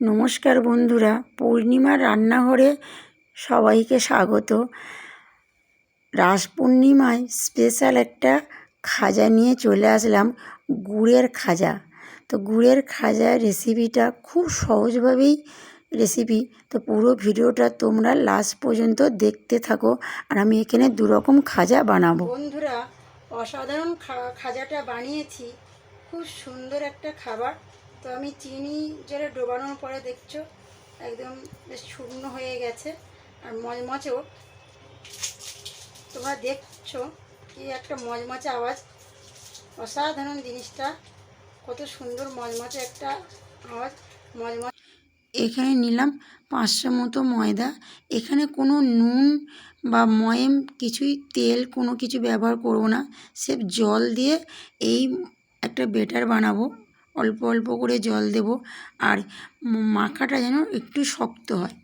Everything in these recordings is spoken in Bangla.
নমস্কার বন্ধুরা, পূর্ণিমার রান্নাঘরে সবাইকে স্বাগত। রাস পূর্ণিমায় স্পেশাল একটা খাজা নিয়ে চলে আসলাম, গুড়ের খাজা। তো গুড়ের খাজার রেসিপিটা খুব সহজভাবেই রেসিপি তো পুরো ভিডিওটা তোমরা লাস্ট পর্যন্ত দেখতে থাকো, আর আমি এখানে দুরকম খাজা বানাবো। বন্ধুরা, অসাধারণ খাজাটা বানিয়েছি। খুব সুন্দর একটা খাবার। তো আমি চিনি জলে ডোবানোর পরে দেখছ, একদম বেশ শুকনো হয়ে গেছে আর মচমচেও। তোমরা দেখছ কি একটা মচমচে আওয়াজ? অসাধারণ জিনিসটা। কত সুন্দর মজমচে একটা আওয়াজ মজমচ এখানে নিলাম পাঁচশো মতো ময়দা। এখানে কোনো নুন বা ময়েম, কিছুই তেল, কোনো কিছু ব্যবহার করব না। সে জল দিয়ে এই একটা বেটার বানাবো। অল্প অল্প করে জল দেব আর মাখাটা যেন একটু শক্ত হয়।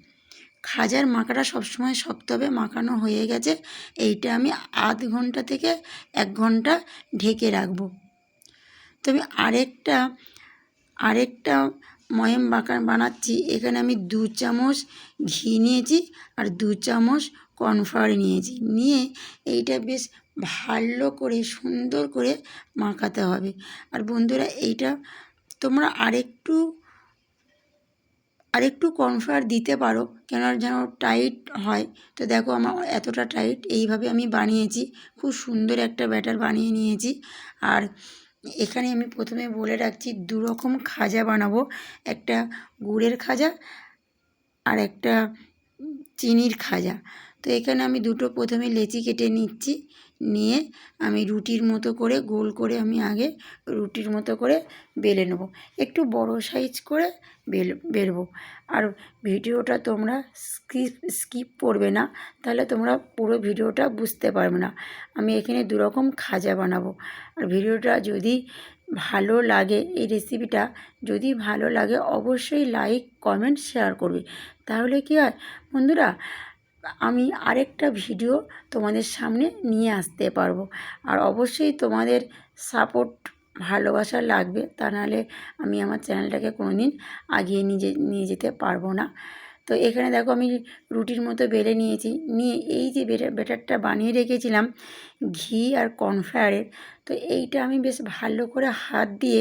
খাজার মাখাটা সবসময় শক্ত হবে, মাখানো হয়ে গেছে। এইটা আমি আধ ঘণ্টা থেকে এক ঘণ্টা ঢেকে রাখব। তবে আরেকটা আরেকটা ময়েম বাঁকা বানাচ্ছি। এখানে আমি দু চামচ ঘি নিয়েছি আর দু চামচ কর্নফ্লাওয়ার নিয়েছি। নিয়ে এইটা বেশ ভালো করে, সুন্দর করে মাখাতে হবে। আর বন্ধুরা, এইটা তোমরা আরেকটু আরেকটু কর্নফ্লাওয়ার দিতে পারো কেন যেন টাইট হয়। তো দেখো, আমার এতটা টাইট। এইভাবে আমি বানিয়েছি। খুব সুন্দর একটা ব্যাটার বানিয়ে নিয়েছি। আর এখানে আমি প্রথমে বলে রাখছি দু রকম খাজা বানাবো। একটা গুড়ের খাজা আর একটা চিনির খাজা। তো এখানে আমি দুটো প্রথমে লেচি কেটে নিচ্ছি। নিয়ে আমি রুটির মতো করে গোল করে আমি আগে রুটির মতো করে বেলে নেব। একটু বড় সাইজ করে বেল, বেলবো। আর ভিডিওটা তোমরা স্কিপ স্কিপ করবে না, তাহলে তোমরা পুরো ভিডিওটা বুঝতে পারবে না। আমি এখানে দুরকম খাজা বানাবো। আর ভিডিওটা যদি ভালো লাগে, এই রেসিপিটা যদি ভালো লাগে, অবশ্যই লাইক, কমেন্ট, শেয়ার করবে। তাহলে কী হয় বন্ধুরা আমি আরেকটা ভিডিও তোমাদের সামনে নিয়ে আসতে পারব। আর অবশ্যই তোমাদের সাপোর্ট ভালোবাসা লাগবে, তা নাহলে আমি আমার চ্যানেলটাকে কোনো দিন আগিয়ে নিয়ে নিয়ে যেতে পারব না। তো এখানে দেখো আমি রুটির মতো বেলে নিয়েছি। নিয়ে এই যে বেটার বেটারটা বানিয়ে রেখেছিলাম, ঘি আর কর্নফ্লাওয়ারের তো এইটা আমি বেশ ভালো করে হাত দিয়ে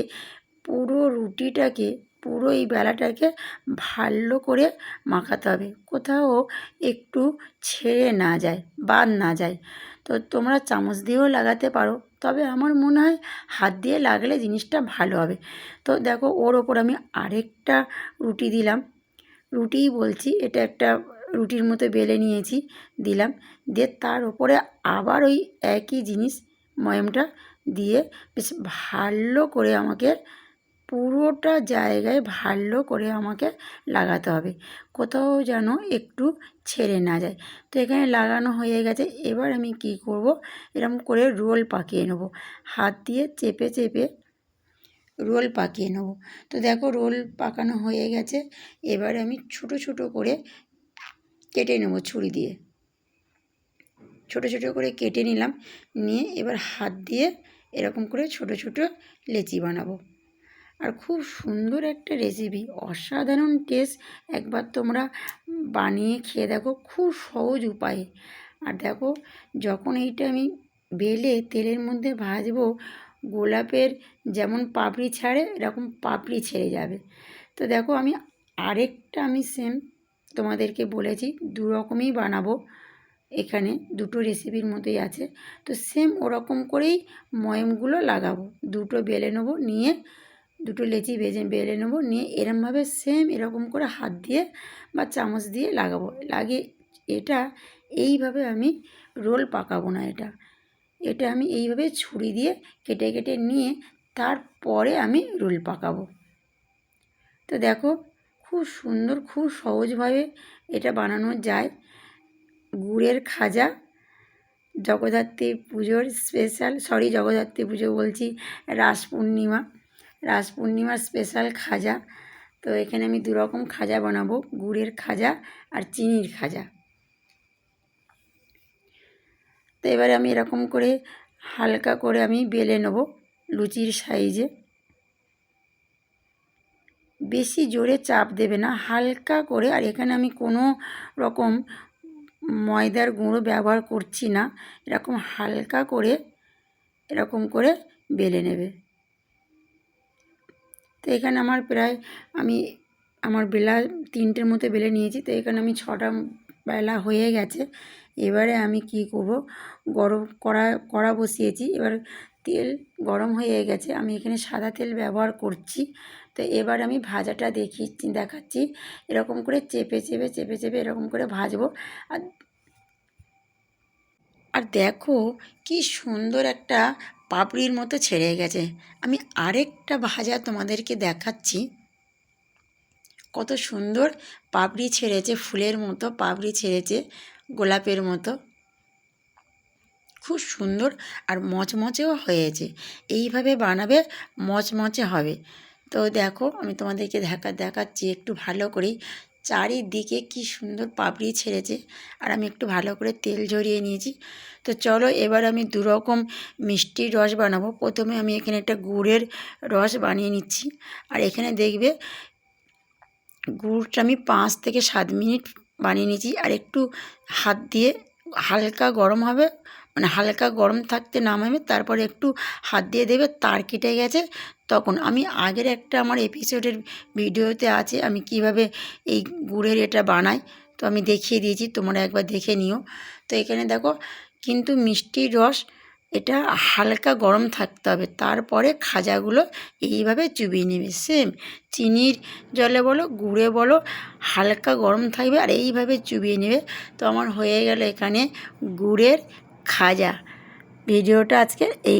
পুরো রুটিটাকে পুরো এই বেলাটাকে ভালো করে মাখাতে হবে। কোথাও একটু ছেড়ে না যায়, বাদ না যায়। তো তোমরা চামচ দিয়েও লাগাতে পারো, তবে আমার মনে হয় হাত দিয়ে লাগলে জিনিসটা ভালো হবে। তো দেখো, ওর ওপর আমি আরেকটা রুটি দিলাম। রুটিই বলছি, এটা একটা রুটির মতো বেলে নিয়েছি, দিলাম। দিয়ে তার ওপরে আবার ওই একই জিনিস, ময়মটা দিয়ে বেশ ভালো করে আমাকে পুরোটা জায়গায় ভালো করে আমাকে লাগাতে হবে। কোথাও যেন একটু ছেড়ে না যায়। তো এখানে লাগানো হয়ে গেছে। এবার আমি কি করব? এরকম করে রোল পাকিয়ে নেব। হাত দিয়ে চেপে চেপে রোল পাকিয়ে নেব। তো দেখো রোল পাকানো হয়ে গেছে। এবার আমি ছোট ছোট করে কেটে নেব ছুরি দিয়ে। ছোট ছোট করে কেটে নিলাম। নিয়ে এবার হাত দিয়ে এরকম করে ছোট ছোট লেচি বানাবো। আর খুব সুন্দর একটা রেসিপি অসাধারণ টেস্ট একবার তোমরা বানিয়ে খেয়ে দেখো, খুব সহজ উপায়ে। আর দেখো, যখন এইটা আমি বেলে তেলের মধ্যে ভাজবো, গোলাপের যেমন পাপড়ি ছাড়ে, এরকম পাপড়ি ছেড়ে যাবে। তো দেখো, আমি আরেকটা আমি সেম তোমাদেরকে বলেছি দু রকমই বানাবো। এখানে দুটো রেসিপির মতোই আছে। তো সেম ওরকম করেই ময়মগুলো লাগাবো। দুটো বেলে নেব, নিয়ে দুটো লেচি বেজে বেলে নেব, নিয়ে এরমভাবে সেম এরকম করে হাত দিয়ে বা চামচ দিয়ে লাগাবো। লাগিয়ে এটা এইভাবে আমি রোল পাকাবো না এটা। এটা আমি এইভাবে ছুরি দিয়ে কেটে কেটে নিয়ে তারপরে আমি রোল পাকাবো। তো দেখো, খুব সুন্দর, খুব সহজভাবে এটা বানানো যায়। গুড়ের খাজা, জগদ্ধাত্রী পুজোর স্পেশাল সরি জগদ্ধাত্রী পুজো বলছি, রাস পূর্ণিমা। রাস পূর্ণিমার স্পেশাল খাজা। তো এখানে আমি দুরকম খাজা বানাবো, গুড়ের খাজা আর চিনির খাজা। তো এবারে আমি এরকম করে হালকা করে আমি বেলে নেব লুচির সাইজে। বেশি জোরে চাপ দেবে না, হালকা করে। আর এখানে আমি কোনো রকম ময়দার গুঁড়ো ব্যবহার করছি না, এরকম হালকা করে এরকম করে বেলে নেবে। এখানে আমার প্রায় আমি, আমার বেলা তিনটের মতো বেলে নিয়েছি। তো এখানে আমি ছটা বেলা হয়ে গেছে। এবারে আমি কি করব? গরম কড়া কড়া বসিয়েছি। এবার তেল গরম হয়ে গেছে। আমি এখানে সাদা তেল ব্যবহার করছি। তো এবার আমি ভাজাটা দেখিয়ে দেখাচ্ছি। এরকম করে চেপে চেপে চেপে চেপে এরকম করে ভাজবো। আর আর দেখো কি সুন্দর একটা পাপড়ির মতো ছেড়ে গেছে। আমি আরেকটা ভাজা তোমাদেরকে দেখাচ্ছি। কত সুন্দর পাপড়ি ছেড়েছে, ফুলের মতো পাপড়ি ছেড়েছে, গোলাপের মতো। খুব সুন্দর আর মচমচেও হয়েছে। এইভাবে বানাবে মচমচে হবে। তো দেখো, আমি তোমাদেরকে দেখা দেখাচ্ছি একটু ভালো করেই চারিদিকে কি সুন্দর পাপড়ি ছেড়েছে। আর আমি একটু ভালো করে তেল ঝরিয়ে নিয়েছি। তো চলো এবার আমি দু রকম মিষ্টির রস বানাবো। প্রথমে আমি এখানে একটা গুড়ের রস বানিয়ে নিচ্ছি। আর এখানে দেখবে গুড়টা আমি পাঁচ থেকে সাত মিনিট বানিয়ে নিয়েছি। আর একটু হাত দিয়ে হালকা গরম হবে মানে হালকা গরম থাকতে নামাবে, তারপরে একটু হাত দিয়ে দেবে তার কেটে গেছে। তখন আমি আগের একটা আমার এপিসোডের ভিডিওতে আছে, আমি কীভাবে এই গুড়ের এটা বানাই, তো আমি দেখিয়ে দিয়েছি, তোমরা একবার দেখে নিও। তো এখানে দেখো, কিন্তু মিষ্টির রস এটা হালকা গরম থাকতে হবে, তারপরে খাজাগুলো এইভাবে চুবিয়ে নেবে। সেম চিনির জলে বলো, গুড়ে বলো, হালকা গরম থাকবে আর এইভাবে চুবিয়ে নেবে। তো আমার হয়ে গেল এখানে গুড়ের খাজা। ভিডিওটা আজকে এই